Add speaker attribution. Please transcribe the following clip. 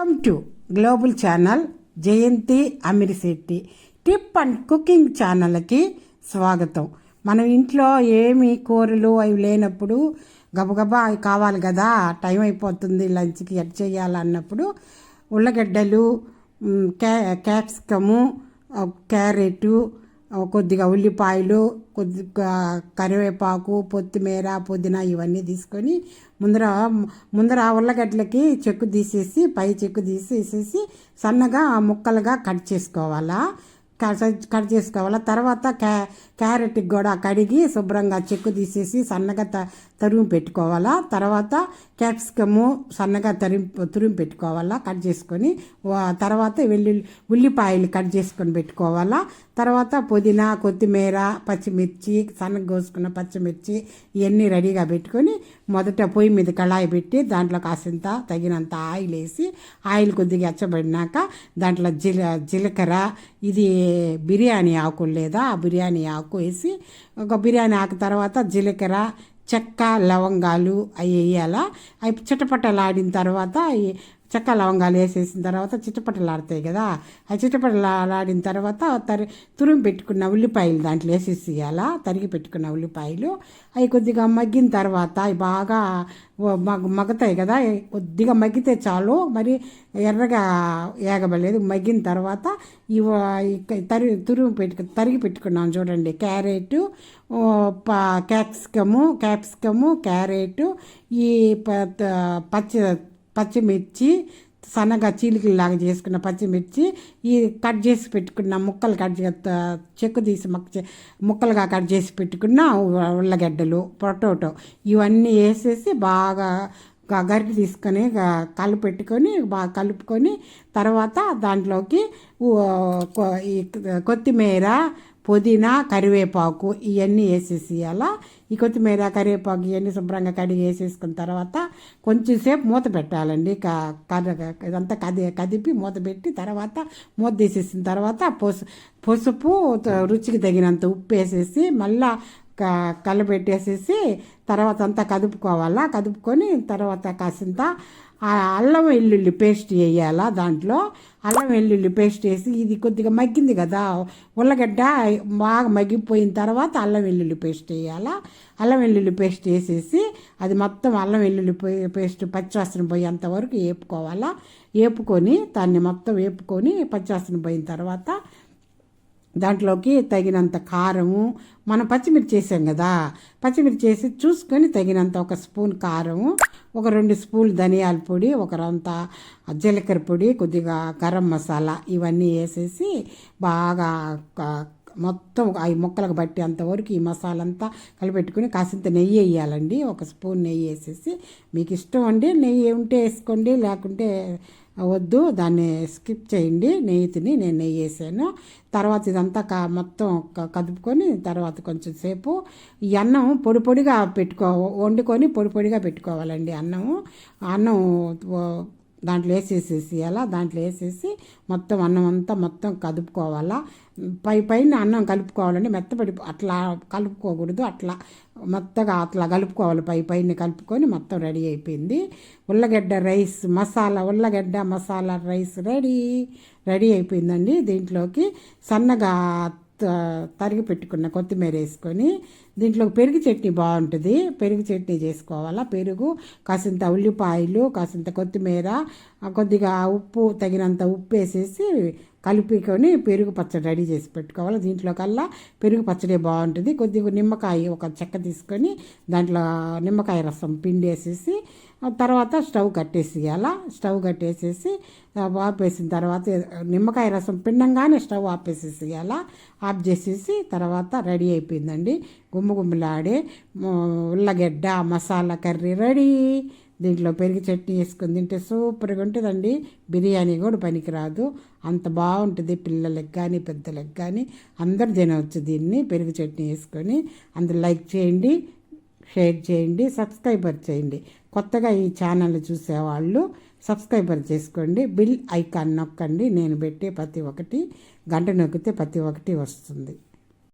Speaker 1: Welcome to global channel Jayanthi Amirisetti tip and cooking ఛానల్కి స్వాగతం. మనం ఇంట్లో ఏమి కూరలు అవి లేనప్పుడు గబగబా అవి కావాలి కదా టైం అయిపోతుంది లంచ్కి ఎట్ చేయాలన్నప్పుడు ఉల్లగడ్డలు క్యా క్యాప్సికము క్యారెటు కొద్దిగా ఉల్లిపాయలు కొద్దిగా కరివేపాకు కొత్తిమీర పుదీనా ఇవన్నీ తీసుకొని ముందర ముందర ఉల్లగడ్డలకి చెక్కు తీసేసి పై చెక్కు తీసేసేసి సన్నగా ముక్కలుగా కట్ చేసుకోవాలా. కట్ కట్ తర్వాత క్యా క్యారెట్కి కూడా కడిగి శుభ్రంగా చెక్కు తీసేసి సన్నగా త తరుము పెట్టుకోవాలా? తర్వాత క్యాప్సికము సన్నగా తరిం తురిమి పెట్టుకోవాలా? కట్ చేసుకొని తర్వాత వెల్లుల్లి ఉల్లిపాయలు కట్ చేసుకొని పెట్టుకోవాలా? తర్వాత పుదీనా కొత్తిమీర పచ్చిమిర్చి సన్నగా కోసుకున్న పచ్చిమిర్చి ఇవన్నీ రెడీగా పెట్టుకొని మొదట పొయ్యి మీద కళాయి పెట్టి దాంట్లో కాసింత తగినంత ఆయిల్ వేసి ఆయిల్ కొద్దిగా ఎచ్చబడినాక దాంట్లో జీల జీలకర్ర ఇది బిర్యానీ ఆకు లేదా ఆ బిర్యానీ ఆకు వేసి ఒక బిర్యానీ ఆకు తర్వాత జీలకర్ర చెక్క లవంగాలు అవి వేయాలా అవి చిటపటలాడిన తర్వాత చెక్క లవంగాలు వేసేసిన తర్వాత చిటపటలాడతాయి కదా. ఆ చిటపటలాడిన తర్వాత తరి తురిమి పెట్టుకున్న ఉల్లిపాయలు దాంట్లో వేసేసేయాలా? తరిగి పెట్టుకున్న ఉల్లిపాయలు. అవి కొద్దిగా మగ్గిన తర్వాత అవి బాగా మగ మగ్గుతాయి కదా. కొద్దిగా మగ్గితే చాలు. మరి ఎర్రగా ఏగబలేదు మగ్గిన తర్వాత ఇవ తరి తురుము పెట్టు తరిగి పెట్టుకున్నాం చూడండి. క్యారెట్ ఓ, ప క్యాప్సికము క్యాప్సికము క్యారెట్ ఈ ప- త- పచ్చి పచ్చిమిర్చి సన్నగా చీలికలాగా చేసుకున్న పచ్చిమిర్చి ఈ కట్ చేసి పెట్టుకున్న ముక్కలు కట్ చే చెక్కు తీసి మొక్క ముక్కలుగా కట్ చేసి పెట్టుకున్న ఉల్లగడ్డలు పొటాటో ఇవన్నీ వేసేసి బాగా గరిటి తీసుకొని గ- కలిపెట్టుకొని బాగా కలుపుకొని తర్వాత దాంట్లోకి ఈ కొత్తిమీర పుదీనా కరివేపాకు ఇవన్నీ వేసేసేయాల ఈ కొత్తిమీర కరివేపాకు ఇవన్నీ శుభ్రంగా కడిగి వేసేసుకున్న తర్వాత కొంచెం సేపు మూత పెట్టాలండి. క- ఇదంతా కది కదిపి మూత పెట్టి తర్వాత మూత తీసేసిన తర్వాత పసు పసుపు త- రుచికి తగినంత ఉప్పు వేసేసి మళ్ళా కలబెట్టేసేసి తర్వాత అంతా కదుపుకోవాలా? కదుపుకొని తర్వాత కాసింత అల్లం వెల్లుల్లి పేస్ట్ వేయాలా దాంట్లో? అల్లం వెల్లుల్లి పేస్ట్ వేసి ఇది కొద్దిగా మగ్గింది కదా ఉల్లగడ్డ బాగా మగ్గిపోయిన తర్వాత అల్లం వెల్లుల్లి పేస్ట్ వేయాలా అల్లం వెల్లుల్లి పేస్ట్ వేసేసి అది మొత్తం అల్లం వెల్లుల్లి పేస్ట్ పచ్చివాసన పోయేంత వరకు వేపుకోవాలా వేపుకొని దాన్ని మొత్తం వేపుకొని పచ్చివాసన పోయిన తర్వాత దాంట్లోకి తగినంత కారము. మనం పచ్చిమిర్చి చేసాం కదా పచ్చిమిర్చి చేసి చూసుకొని తగినంత ఒక స్పూన్ కారము ఒక రెండు స్పూన్లు ధనియాల పొడి ఒకరంత జీలకర్ర పొడి కొద్దిగా గరం మసాలా ఇవన్నీ వేసేసి బాగా మొత్తం అవి ముక్కలకు బట్టి అంతవరకు ఈ మసాలా అంతా కలిపెట్టుకుని కాసింత నెయ్యి వేయాలండి. ఒక స్పూన్ నెయ్యి వేసేసి మీకు ఇష్టం అండి నెయ్యి ఉంటే వేసుకోండి లేకుంటే వద్దు దాన్ని స్కిప్ చేయండి. నెయ్యి తిని నేను నెయ్యి వేసాను. తర్వాత ఇదంతా క మొత్తం క- కదుపుకొని తర్వాత కొంచెం సేపు ఈ అన్నం పొడి పొడిగా పెట్టుకో వండుకొని పొడి పొడిగా పెట్టుకోవాలండి అన్నము. అన్నం దాంట్లో వేసేసేసి అలా దాంట్లో వేసేసి మొత్తం అన్నం అంతా మొత్తం కదుపుకోవాలా పై పైన అన్నం కలుపుకోవాలండి మెత్తపడి అట్లా కలుపుకోకూడదు అట్లా మెత్తగా అట్లా కలుపుకోవాలి. పై పైన కలుపుకొని మొత్తం రెడీ అయిపోయింది. ఉల్లగడ్డ రైస్ మసాలా ఉల్లగడ్డ మసాలా రైస్ రెడీ రెడీ అయిపోయిందండి దీంట్లోకి. సన్నగా తరిగి పెట్టుకున్న కొత్తిమీర వేసుకొని దీంట్లో పెరుగు చట్నీ బాగుంటుంది. పెరుగు చట్నీ చేసుకోవాలా? పెరుగు కాసింత ఉల్లిపాయలు కాసింత కొత్తిమీర ఆ కొద్దిగా ఉప్పు తగినంత ఉప్పు వేసేసి కలుపుకొని పెరుగు పచ్చడి రెడీ చేసి పెట్టుకోవాలి. దీంట్లో కల్లా పెరుగు పచ్చడి బాగుంటుంది. కొద్దిగా నిమ్మకాయ ఒక చెక్క తీసుకొని దాంట్లో నిమ్మకాయ రసం పిండి వేసేసి తర్వాత స్టవ్ కట్టేసేయాల. స్టవ్ కట్టేసేసి ఆపేసిన తర్వాత నిమ్మకాయ రసం పిండంగానే స్టవ్ ఆపేసేసేయాల. ఆఫ్ చేసేసి తర్వాత రెడీ అయిపోయిందండి. గుమ్మ గుమ్మలాడే ఉల్లగడ్డ మసాలా కర్రీ రెడీ. దీంట్లో పెరుగు చట్నీ వేసుకొని తింటే సూపర్గా ఉంటుందండి. బిర్యానీ కూడా పనికిరాదు. అంత బాగుంటుంది పిల్లలకి కానీ పెద్దలకు కానీ అందరు తినవచ్చు దీన్ని పెరుగు చట్నీ వేసుకొని అందరు లైక్ చేయండి షేర్ చేయండి సబ్స్క్రైబర్ చేయండి. కొత్తగా ఈ ఛానల్ చూసేవాళ్ళు సబ్స్క్రైబర్ చేసుకోండి. బిల్ ఐకాన్ నొక్కండి. నేను పెట్టే ప్రతి ఒక్కటి గంట నొక్కితే ప్రతి ఒక్కటి వస్తుంది.